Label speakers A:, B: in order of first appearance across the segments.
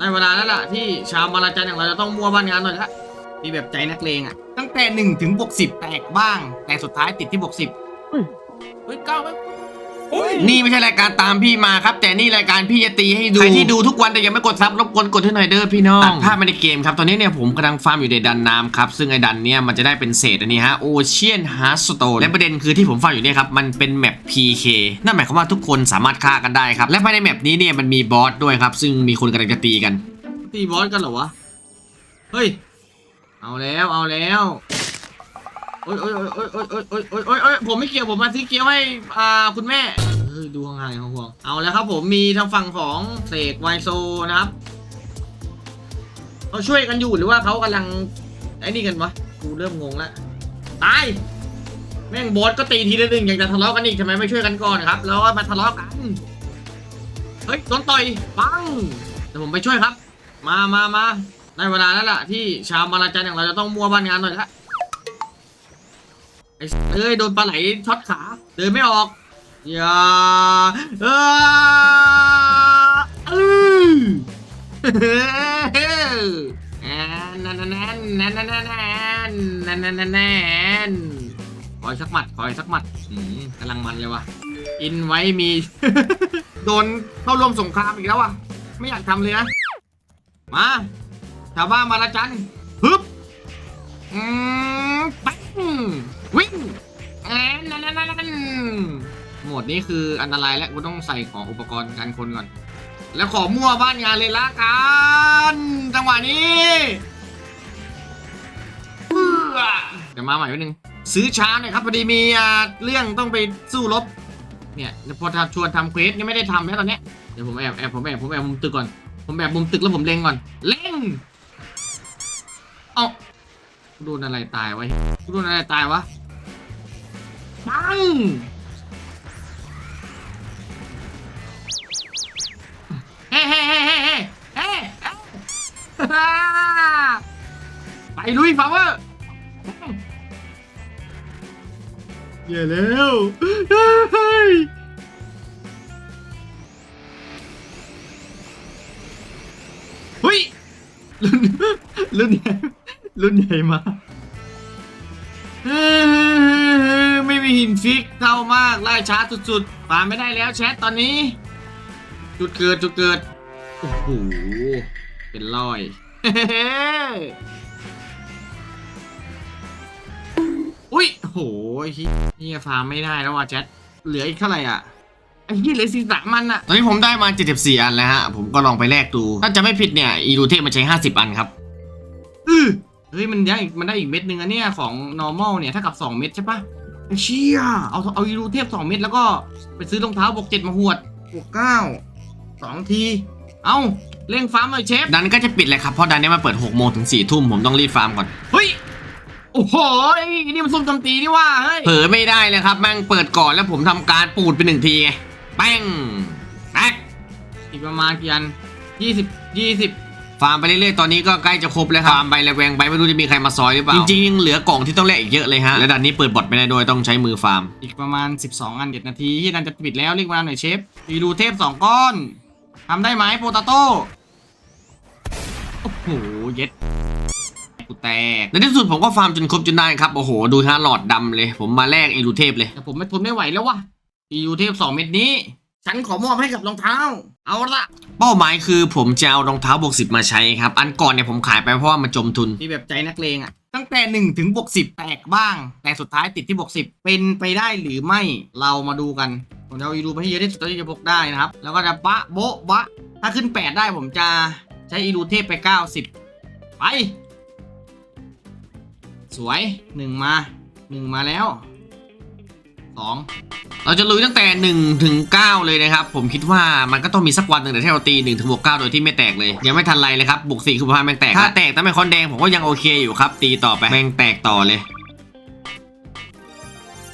A: ได้เวลาแล้วล่ะที่ชาวมาลาจันอย่างเราจะต้องมั่วบ้านงานหน่อยละมีแบบใจนักเลงอะ ตั้งแต่หนึ่งถึงบวกสิบแตกบ้าง แต่สุดท้ายติดที่บวกสิบ
B: เฮ้ยก้าวไป
A: นี่ไม่ใช่รายการตามพี่มาครับ แต่นี่รายการพี่จะตีให้ดู ใครที่ดูทุกวันแต่ยังไม่กดซับรบกวนกดให้หน่อยเด้อพี่น้องตัดภาพมาในเกมครับ ตอนนี้เนี่ยผมกำลังฟาร์มอยู่ในดันน้ำครับ ซึ่งไอ้ดันเนี่ยมันจะได้เป็นเศษอันนี้ฮะโอเชียนฮาร์สโตนและประเด็นคือที่ผมฟาร์มอยู่เนี่ยครับ มันเป็นแมป PK นั่นหมายความว่าทุกคนสามารถฆ่ากันได้ครับ และภายในแมปนี้เนี่ยมันมีบอสด้วยครับ ซึ่งมีคนกำลังจะตีกัน ตีบอสกันเหรอวะ เฮ้ย เอาแล้วเอาแล้ว โอ้ยโอ้ยโอ้ยโอ้ยโอ้ยโอ้ยโอ้ยโอ้ยโอ้ยผมไม่เกี่ยวผมมาซื้อเกี๊ยวให้อ่าคุณแม่เออดูห่างๆห่วงๆเอาแล้วครับผมมีทางฝั่งของเสกไวโซนะครับเขาช่วยกันอยู่หรือว่าเขากำลังไอ้นี่กันวะกูเริ่มงงแล้วตายแม่งบอสก็ตีทีละหนึ่งอยากจะทะเลาะกันอีกทำไมไม่ช่วยกันก่อนครับ แล้วก็มาทะเลาะกันเฮ้ยโดนต่อยปังเดี๋ยวผมไปช่วยครับ มามามาได้เวลาแล้วล่ะที่ชาวมาลาจันอย่างเราจะต้องมัวบ้านงานหน่อยละ ไอ้เอ้ยโดนปลาไหลช็อตขา เดินไม่ออก อย่าเอออือนั่นนั่นนั่นนั่นนั่นนั่นนั่นนั่นนั่นนั่นขอยสักหมัดขอยสักหมัดกำลังมันเลยวะอินไว้มี โดนเข้าร่วมสงครามอีกแล้วอะ ไม่อยากทำเลยนะ มาชาวบ้านมาละจันฮึบอืมปัง วิ่งแอนนั่นนั่นนั่นโหมดนี้คืออันตรายแล้วกูต้องใส่ของอุปกรณ์การคนก่อน แล้วขอมั่วบ้านงานเลยละกันจังหวะนี้เดี๋ยวมาใหม่ไว้หนึ่งซื้อช้าหน่อยครับพอดีมีเรื่องต้องไปสู้รบเนี่ยพอทำชวนทำเควสยังไม่ได้ทำนะตอนเนี้ยเดี๋ยวผมแอบแอบผมแอบผมแอบมุมตึกก่อน ผมแบบมุมตึกแล้วผมเล็งก่อน เล็งเอา โดนอะไรตายวะกูโดนอะไรตายวะปังเฮ้เฮ้เฮ้เฮ้เฮ้เฮ้ไปลุยฟาเวอร์เย่แล้วเฮ้ยเฮ้ยรุ่นรุ่นใหญ่ รุ่นใหญ่มากเฮ้ยไม่มีหินฟิกเท่ามากไล่ช้าสุดๆผ่านไม่ได้แล้วแชทตอนนี้ จุดเกิดจุดเกิด โอ้โห เป็นรอย อุ้ยโอ้โหเฮียฟาร์มไม่ได้แล้วว่ะแชทเหลืออีกเท่าไหร่อะไอ้ที่เหลือสี่สามมันอะตอนนี้ผมได้มา 74 อันแล้วฮะ ผมก็ลองไปแลกดู ถ้าจะไม่ผิดเนี่ย อีรูเทพมันใช้ 50 อันครับ อือ เฮ้ยมันได้อีกมันได้อีกเม็ดนึงอะเนี่ยของ normal เนี่ยถ้ากับ 2 เม็ดใช่ปะไอ้เชี่ยเอาเอาอีรูเทพ2เม็ดแล้วก็ไปซื้อรองเท้าบวก7มาหวดบวก9 2ที เอาเร่งฟาร์มหน่อยเชฟ ดันก็จะปิดเลยครับ เพราะดันเนี้มาเปิด6โมงถึง4ทุ่มผมต้องรีบฟาร์มก่อน เฮ้ย โอ้โหนี่มันซุ่มจำตีนี่ว่าเฮ้ย เผลอไม่ได้เลยครับแม่งเปิดก่อนแล้วผมทำการปูดไปหนึ่งทีไงแป้งแป๊กอีกประมาณกี่อันยี่สิบยี่สิบ ฟาร์มไปเรื่อยๆ ตอนนี้ก็ใกล้จะครบแล้วครับ ฟาร์มไปแล้วแวงไปไม่รู้จะมีใครมาซอยหรือเปล่า จริงๆยังเหลือกล่องที่ต้องแลกอีกเยอะเลยฮะ และดันนี้เปิดบอทไม่ได้ด้วยต้องใช้มือฟาร์ม อีกประมาณ 12 อันเจ็ดนาทีที่ดันจะปิดแล้วเรียกมาหน่อยเชฟดีดูเทพ2ก้อนทำได้ไหมโปตาโต้โอ้โหเย็ดกูแตกในที่สุดผมก็ฟาร์มจนครบจนได้ครับโอ้โหดูฮะหลอดดำเลย ผมมาแลกอีรูเทพเลยแต่ผมไม่ทนไม่ไหวแล้ววะอีูเทพสองเม็ดนี้ ฉันขอมอบให้กับรองเท้า เอาละเป้าหมายคือผมจะเอารองเท้าบวกสิบมาใช้ครับ อันก่อนเนี่ยผมขายไปเพราะว่ามันจมทุน มีแบบใจนักเลงอะตั้งแต่หนึ่งถึงบวกสิบแตกบ้าง แต่สุดท้ายติดที่บวกสิบเป็นไปได้หรือไม่เรามาดูกัน ผมจะเอาอีรูไปให้เยอะที่สุดเท่าที่จะพกได้นะครับ แล้วก็จะบะโบ๊ะบะ ถ้าขึ้นแปดได้ผมจะใช้อีรูเทพไปเก้าสิบไป สวยหนึ่งมาหนึ่งมาแล้ว สองเราจะลุยตั้งแต่1ถึง9เลยนะครับ ผมคิดว่ามันก็ต้องมีสักวันหนึ่งแต่ที่เราตี1ถึงบวก9โดยที่ไม่แตกเลย ยังไม่ทันไรเลยครับบวก4คือพาแม่งแตก ถ้าแตกแต่ไม่คอนแดงผมก็ยังโอเคอยู่ครับ ตีต่อไปแม่งแตกต่อเลย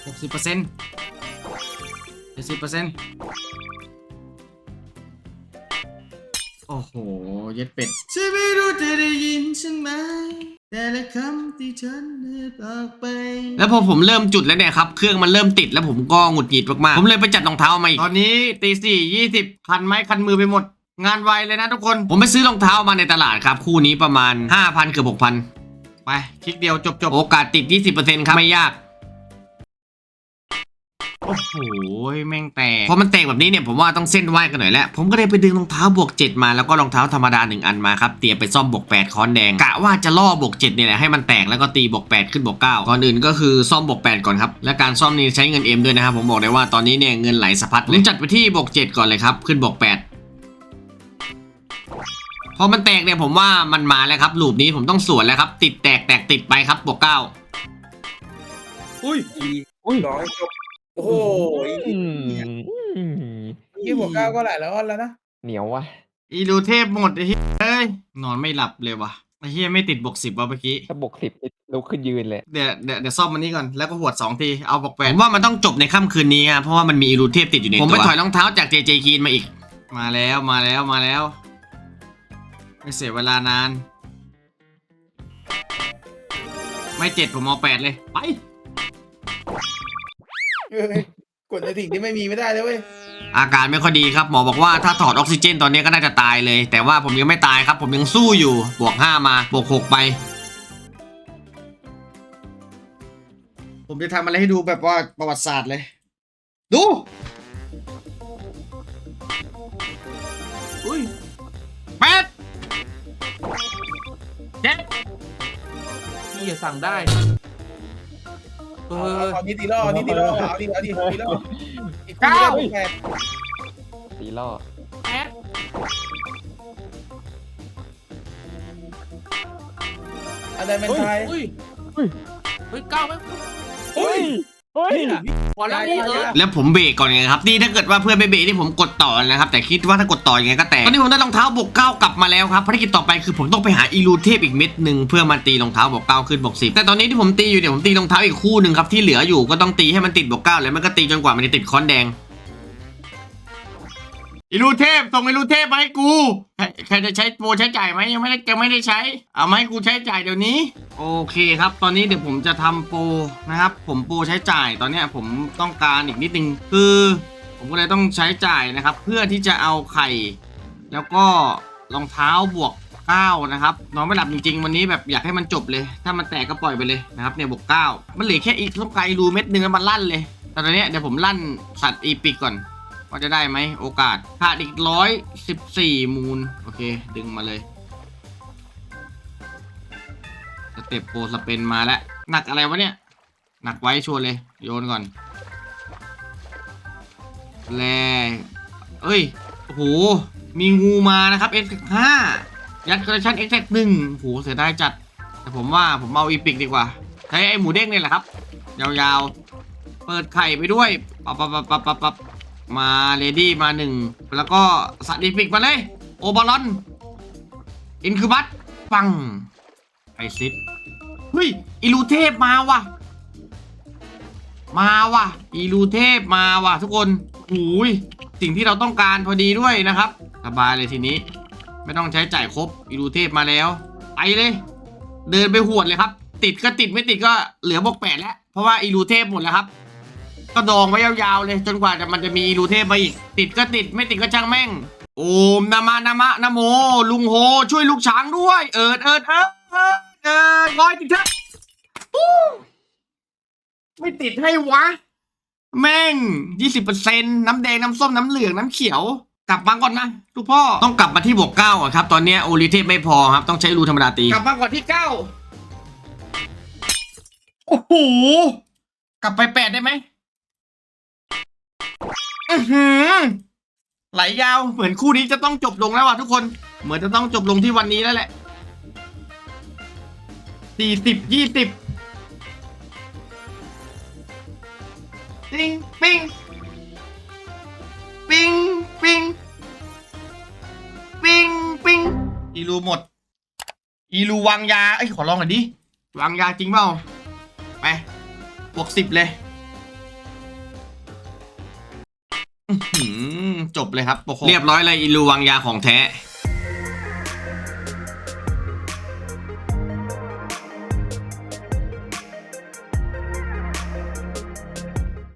A: 60%เปอร์เซ็นต์70%เปอร์เซ็นต์โอ้โห เย็ดเป็ดฉันไม่รู้จะได้ยินฉันไหม แต่ละคำที่ฉันเลือออกไปแล้วพอผมเริ่มจุดแล้วเนี่ยครับ เครื่องมันเริ่มติดแล้วผมก็หงุดหงิดมากๆ ผมเลยไปจัดรองเท้ามาอีก ตอนนี้ตีสี่ยี่สิบคันไม้คันมือไปหมด งานไวเลยนะทุกคน ผมไปซื้อรองเท้ามาในตลาดครับ คู่นี้ประมาณ 5,000เกือบ6,000 ไป คลิกเดียวจบจบโอกาสติด 20%ครับ ไม่ยาก โอ้โหแม่งแตกพอมันแตกแบบนี้เนี่ยผมว่าต้องเส้นไหวกันหน่อยแล้ว ผมก็เลยไปดึงรองเท้าบวก 7 มาแล้วก็รองเท้าธรรมดา 1 อันมาครับ เตรียมไปซ่อมบวก 8 ค้อนแดงกะว่าจะล่อบวก 7 เนี่ยแหละให้มันแตกแล้วก็ตีบวก 8 ขึ้นบวก 9ก่อนอื่นก็คือซ่อมบวก 8 ก่อนครับ และการซ่อมนี่ใช้เงินเอ็มด้วยนะครับผมบอกเลยว่าตอนนี้เนี่ยเงินไหลสะพัดเลยผมจัดไปที่บวก 7 ก่อนเลยครับขึ้นบวก 8พอมันแตกเนี่ยผมว่ามันมาแล้วครับลูปนี้ผมต้องสวนแล้วครับ ติดแตกแตกติดไปครับบวก9
C: อุ้ย
D: อุ้ย
C: ร้อยจบ โอ้โห
D: อืมอืม
C: ยี่หัวเก้าก็หลายร้อยแล้วนะ
D: เหนียววะ
A: อีรูเทพหมดไอ้เหี้ยเอ้ยนอนไม่หลับเลยวะไอ้เหี้ยไม่ติดบวกสิบวะเมื่อกี้
D: ถ้าบวกสิบลุกขึ้นยืนเลย
A: เดี๋ยวเดี๋ยวเดี๋ยวซ่อมมันนี้ก่อน แล้วก็หวดสองที เอาบอกแปดผมว่ามันต้องจบในค่ำคืนนี้ครับเพราะว่ามันมีอีรูเทพติดอยู่ในตัว ผมไปถอยรองเท้าจากเจเจคีนมาอีก มาแล้วมาแล้วมาแล้ว ไม่เสียเวลานาน ไม่เจ็ดผมเอาแปดเลย ไป
C: เอ้ยกดในสิ่งที่ไม่มีไม่ได้เลยเว้ย
A: อาการไม่ค่อยดีครับหมอบอกว่าถ้าถอดออกซิเจนตอนนี้ก็น่าจะตายเลย แต่ว่าผมยังไม่ตายครับ ผมยังสู้อยู่บวกห้ามาบวกหกไป ผมจะทำอะไรให้ดูแบบว่าประวัติศาสตร์เลย ดู
B: อุ้ย
A: แปดเจ็ด
B: นี่อย่าสั่งได้ เอ
C: เอา
B: อ
C: เอานี้ตีล่อเอานี้ตีล่อเอาดิเอาดิตีล่ออีกคู่ได้บวกแปด
D: ตีล่อ
B: แปด
C: อะไรเป็นไทย
B: อุ้ยเฮ้ยเก้าไหม
C: เฮ้ย
D: เฮ้ย
B: พอแล้วนี่เออ
A: แล้วผมเบรกก่อนไงครับ นี่ถ้าเกิดว่าเพื่อนไม่เบรกนี่ผมกดต่อนะครับ แต่คิดว่าถ้ากดต่อยังไงก็แตกตอนนี้ผมได้รองเท้าบวกเก้ากลับมาแล้วครับภารกิจต่อไปคือผมต้องไปหาอีลูเทพอีกเม็ดหนึ่งเพื่อมาตีรองเท้าบวกเก้าขึ้นบวกสิบแต่ตอนนี้ที่ผมตีอยู่เนี่ยผมตีรองเท้าอีกคู่หนึ่งครับที่เหลืออยู่ก็ต้องตีให้มันติดบวกเก้าแล้วมันก็ตีจนกว่ามันจะติดค้อนแดง อีลูเทพส่งอีลูเทพมาให้กูใครใครจะใช้โปรใช้จ่ายไหมยังไม่ได้ยังไม่ได้ใช้ เอามาให้กูใช้จ่ายเดี๋ยวนี้ โอเคครับ ตอนนี้เดี๋ยวผมจะทำโปรนะครับ ผมโปรใช้จ่ายตอนเนี้ยผมต้องการอีกนิดนึงคือ ผมก็เลยต้องใช้จ่ายนะครับ เพื่อที่จะเอาไข่ แล้วก็รองเท้าบวกเก้านะครับนอนไม่หลับจริงๆ วันนี้แบบอยากให้มันจบเลย ถ้ามันแตกก็ปล่อยไปเลยนะครับเนี่ยบวกเก้ามันเหลือแค่อีกต้องไกลรูเม็ดนึงแล้วมันลั่นเลยแต่ตอนนี้เดี๋ยวผมลั่นสัตว์อีปิกก่อน ว่าจะได้ไหมโอกาสขาดอีกร้อยสิบสี่มูล โอเค ดึงมาเลย สเต็ปโปรสเปนมาแล้ว หนักอะไรวะเนี่ย หนักไว้ชวนเลย โยนก่อน แลเอ้ย โอ้โห มีงูมานะครับ X5 ยัดคอลเลคชัน X หนึ่งโอ้โห เสียดายจัด แต่ผมว่าผมเอาอีพิกดีกว่า ใช้ไอ้หมูเด้งนี่แหละครับ ยาวๆ เปิดไข่ไปด้วย ปับปับปับปับปับปับ มาเลดี้มาหนึ่งแล้วก็สัตว์อีพิกมาเลย โอบอลอน อินคือบัตปัง ไอซิดเฮ้ย อิลูเทพมาว่ะ มาว่ะอีลูเทพมาว่ะ ทุกคนหูยสิ่งที่เราต้องการพอดีด้วยนะครับ สบายเลยทีนี้ ไม่ต้องใช้จ่ายครบอีลูเทพมาแล้วไปเลย เดินไปหวดเลยครับ ติดก็ติดไม่ติดก็เหลือบวกแปดแล้ว เพราะว่าอีลูเทพหมดแล้วครับ ก็ดองไว้ยาวๆเลย จนกว่าจะมันจะมีอีลูเทพมาอีก ติดก็ติดไม่ติดก็ช่างแม่ง โอมนามานามะนะโม ลุงโฮ ช่วยลูกช้างด้วย เอิดเอิดเอิดเอิดเอิดร้อยติดเถอะอู้ไม่ติดให้วะ แม่งยี่สิบเปอร์เซ็นน้ำแดง น้ำส้ม น้ำเหลือง น้ำเขียว กลับมาก่อนนะลูกพ่อ ต้องกลับมาที่บวกเก้าอะครับ ตอนเนี้ยโอลิเทพไม่พอครับ ต้องใช้รูธรรมดาตี กลับมาก่อนที่เก้าโอ้โห กลับไปแปดได้ไหม อือหือไหลยาวเหมือนคู่นี้จะต้องจบลงแล้วอะทุกคน เหมือนจะต้องจบลงที่วันนี้แล้วแหละสี่สิบยี่สิบปิ้งปิ้งปิ้งปิ้งปิ้งปิ้งอีรูหมด อีรูวางยาเอ้ยขอลองหน่อยดิวางยาจริงเปล่าไปบวกสิบเลย จบเลยครับปกเรียบร้อยเลยอิลูวังยาของแท้